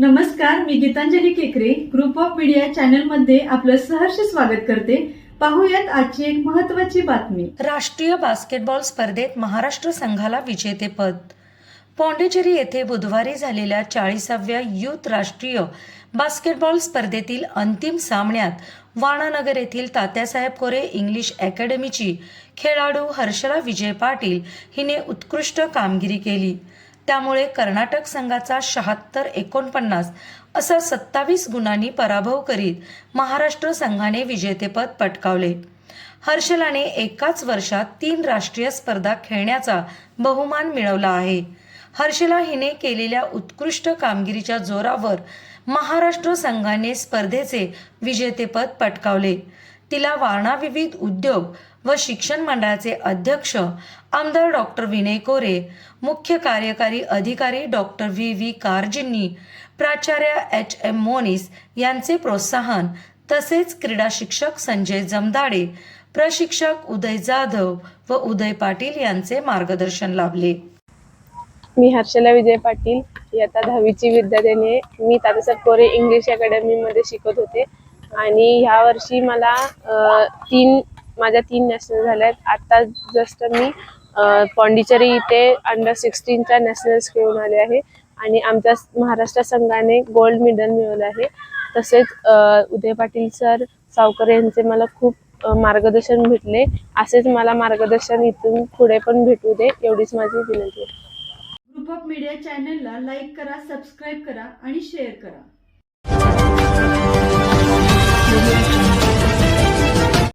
नमस्कार मी गीतांजली केकरे. Group of media चॅनलमध्ये आपलं सहर्ष स्वागत करते. पाहूयात आजची एक महत्वाची बातमी. राष्ट्रीय बास्केटबॉल स्पर्धेत महाराष्ट्र संघाला विजेतेपद पॉंडिचेरी येथे बुधवारी झालेल्या चाळीसाव्या युथ राष्ट्रीय बास्केटबॉल स्पर्धेतील अंतिम सामन्यात वाणानगर येथील तात्यासाहेब कोरे इंग्लिश अकॅडमीची खेळाडू हर्षला विजय पाटील हिने उत्कृष्ट कामगिरी केली. त्यामुळे कर्नाटक संघाचा शहात्तर एकोणपन्नास असा सत्तावीस गुणांनी पराभव करीत महाराष्ट्र संघाने विजेतेपद पटकावले. हर्षलाने एकाच वर्षात तीन राष्ट्रीय स्पर्धा खेळण्याचा बहुमान मिळवला आहे. हर्षला हिने केलेल्या उत्कृष्ट कामगिरीच्या जोरावर महाराष्ट्र संघाने स्पर्धेचे विजेतेपद पटकावले. तिला वारणा विविध उद्योग व शिक्षण मंडळाचे अध्यक्ष आमदार डॉक्टर विनय कोरे मुख्य कार्यकारी अधिकारी डॉक्टर व्ही व्ही कारजींनी प्राचार्य एच एम मोनिस यांचे प्रोत्साहन तसेच क्रीडा शिक्षक संजय जमदाडे प्रशिक्षक उदय जाधव व उदय पाटील यांचे मार्गदर्शन लाभले. मी हर्षला विजय पाटील. इयत्ता दहावीची विद्यार्थ्याने मी तात्यासाहेब कोरे इंग्लिश अकॅडमीमध्ये शिकत होते. आणि ह्या वर्षी मला तीन माझ्या तीन नॅशनल झाल्या आहेत आत्ता जस्ट मी पॉंडिचेरी इथे अंडर सिक्स्टीनच्या नॅशनल्स खेळून आले आहे. आणि आमच्या महाराष्ट्र संघाने गोल्ड मेडल मिळवलं आहे. तसेच उदय पाटील सर सावकर यांचे मला खूप मार्गदर्शन भेटले. असेच मला मार्गदर्शन इथून पुढे पण भेटू दे एवढीच माझी विनंती आहे. ग्रुप ऑफ मीडिया चॅनलला लाईक करा सबस्क्राईब करा आणि शेअर करा.